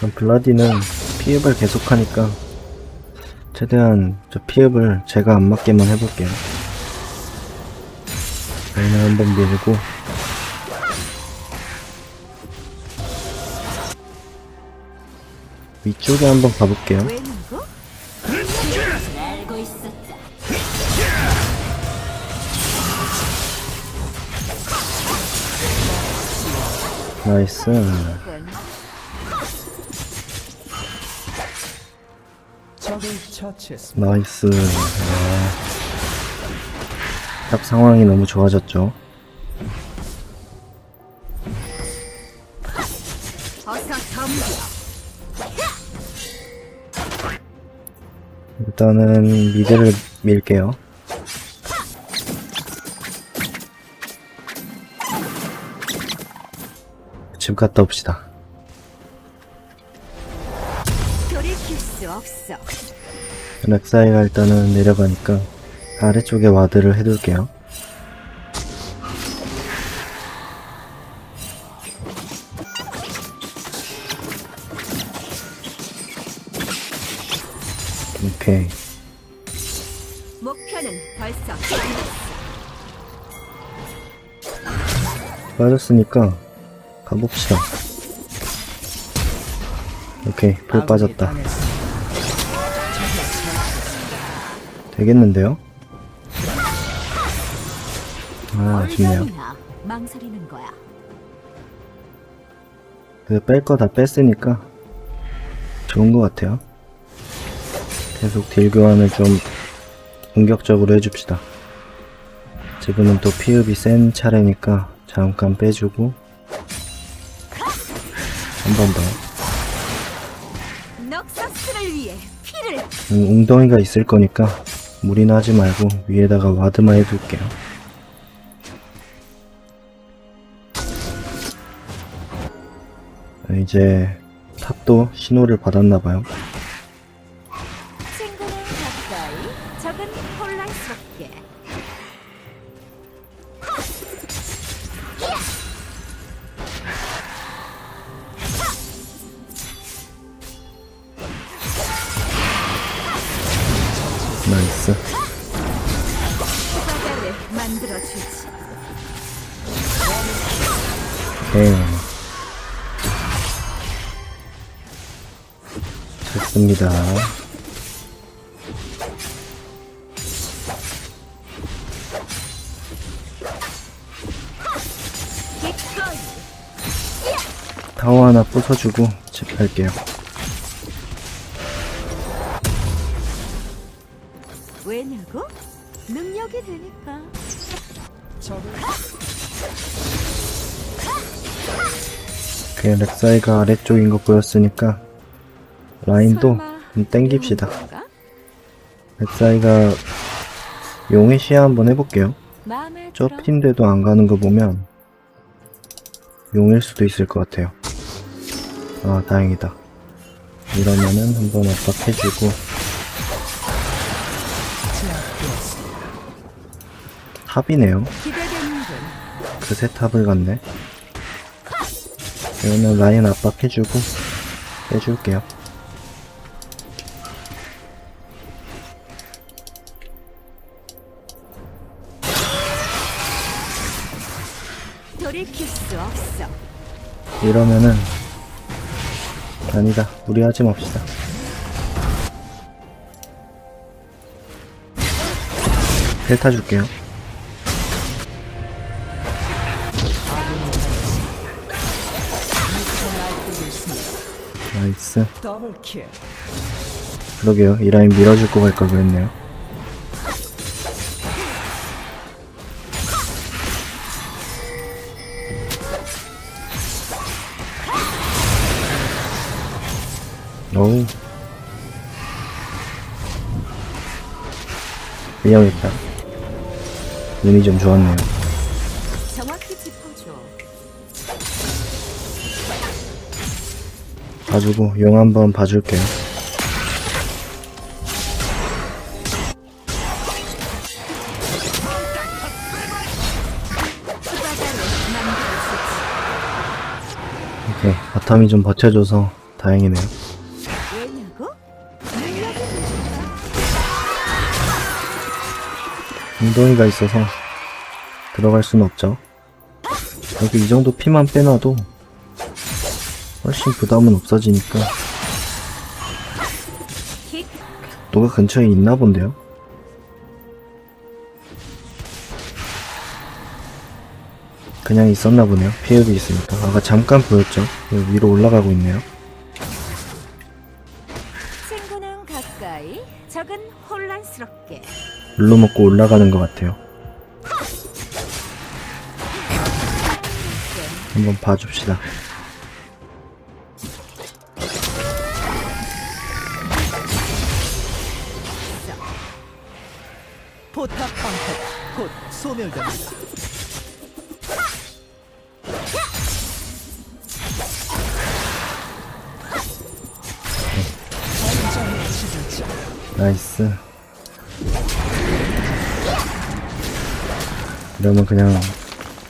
그럼 블라디는 피흡을 계속하니까 최대한 저 피흡을 제가 안 맞게만 해볼게요. 라인을 한번 밀고 위쪽에 한번 가볼게요. 나이스. 나이스. 네. 딱 상황이 너무 좋아졌죠. 일단은 미드를 밀게요. 집 갔다 옵시다. 돌이킬 수 없어. 렉사이가 일단은 내려가니까 아래쪽에 와드를 해둘게요. 오케이. 목표는 벌써. 빠졌으니까 가봅시다. 오케이, 불 빠졌다. 되겠는데요? 아, 좋네요. 얼마나 망설이는 거야. 그뺄거 다 뺐으니까 좋은 것 같아요. 계속 딜 교환을 좀 공격적으로 해줍시다. 지금은 또 피흡이 센 차례니까 잠깐 빼주고 한 번 더. 음, 웅덩이가 있을 거니까 무리나 하지 말고 위에다가 와드만 해둘게요. 아, 이제 탑도 신호를 받았나봐요. 나이스. 네. 좋습니다. 타워 하나 부숴주고 집 갈게요. 그 렉사이가 아래쪽인 거 보였으니까 라인도 좀 땡깁시다. 렉사이가 용의 시야 한번 해볼게요. 좁힌데도 안 가는 거 보면 용일 수도 있을 것 같아요. 아 다행이다. 이러면은 한번 압박해주고. 탑이네요. 그새 탑을 갔네. 이러면 라인 압박해주고 빼줄게요. 이러면은 아니다. 무리하지 맙시다. 펠타 줄게요. 나이스. 그러게요. 이 라인 밀어줄 거 갈걸 그랬네요. 어우. 위험했다. 눈이 좀 좋았네요. 봐주고 용 한번 봐줄게요. 오케이. 바텀이 좀 버텨줘서 다행이네요. 웅덩이가 있어서 들어갈 수는 없죠. 여기 이 정도 피만 빼놔도 훨씬 부담은 없어지니까 킥. 누가 근처에 있나 본데요? 그냥 있었나 보네요. 피해도 있으니까. 아까 잠깐 보였죠? 위로 올라가고 있네요. 친구는 가까이, 적은 혼란스럽게. 물로 먹고 올라가는 것 같아요. 한번 봐줍시다. 지도자 나이스. 이러면 그냥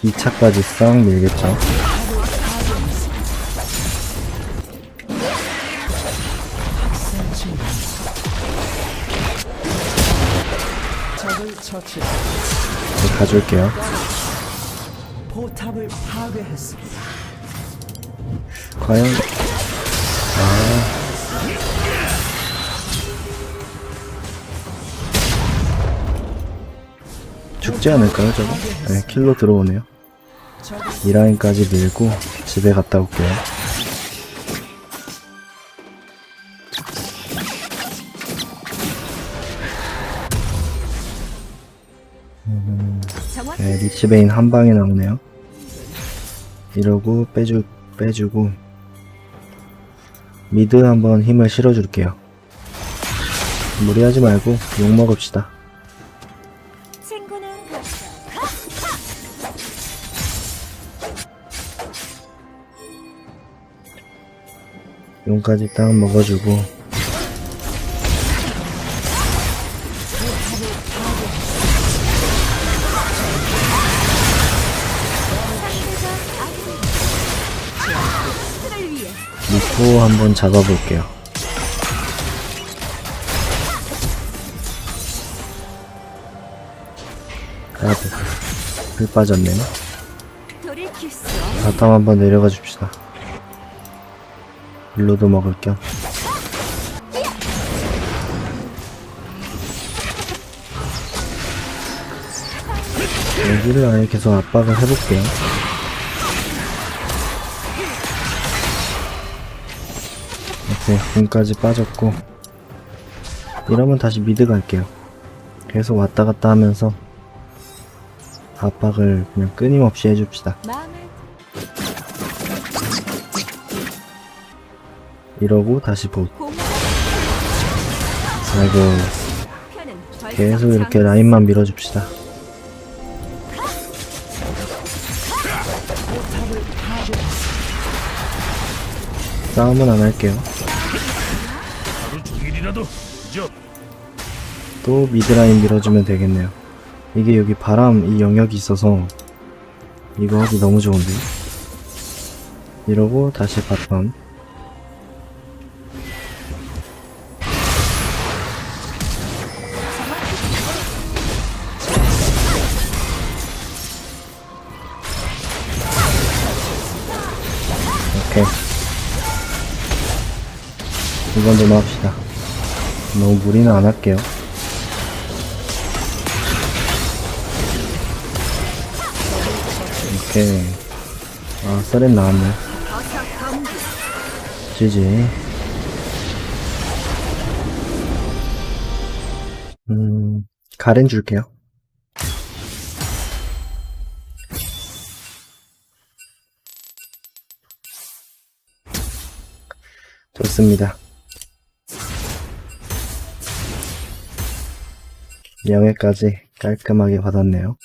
2차까지 싹 밀겠죠. 적을 처치 가줄게요. 포탑을 파괴했습니다. 과연 아 죽지 않을까요 저거? 네 킬로 들어오네요 이 라인까지 밀고 집에 갔다 올게요 네 리치베인 한 방에 나오네요 이러고 빼주, 빼주고 미드 한번 힘을 실어줄게요 무리하지 말고 욕 먹읍시다. 용까지 딱 먹어주고 미포 한번 잡아볼게요. 아, 돌이킬 수 없는 바텀 한번 내려가 줍시다. 일로도 먹을 겸. 여기를 아예 계속 압박을 해볼게요 이렇게 공까지 빠졌고. 이러면 다시 미드 갈게요. 계속 왔다 갔다 하면서 압박을 그냥 끊임없이 해줍시다. 이러고 다시 보. 아이고. 계속 이렇게 장- 라인만 밀어줍시다. 싸움은 안 할게요 저또 미드라인 밀어주면 되겠네요. 이게 여기 바람 이 영역이 있어서 이거 하기 너무 좋은데? 이러고 다시 바텀. 오케이. 이건 좀 합시다 너무 무리는 안 할게요. 오케이. 아 썰엔 나왔네. GG 음 가렌 줄게요. 좋습니다 영예까지 깔끔하게 받았네요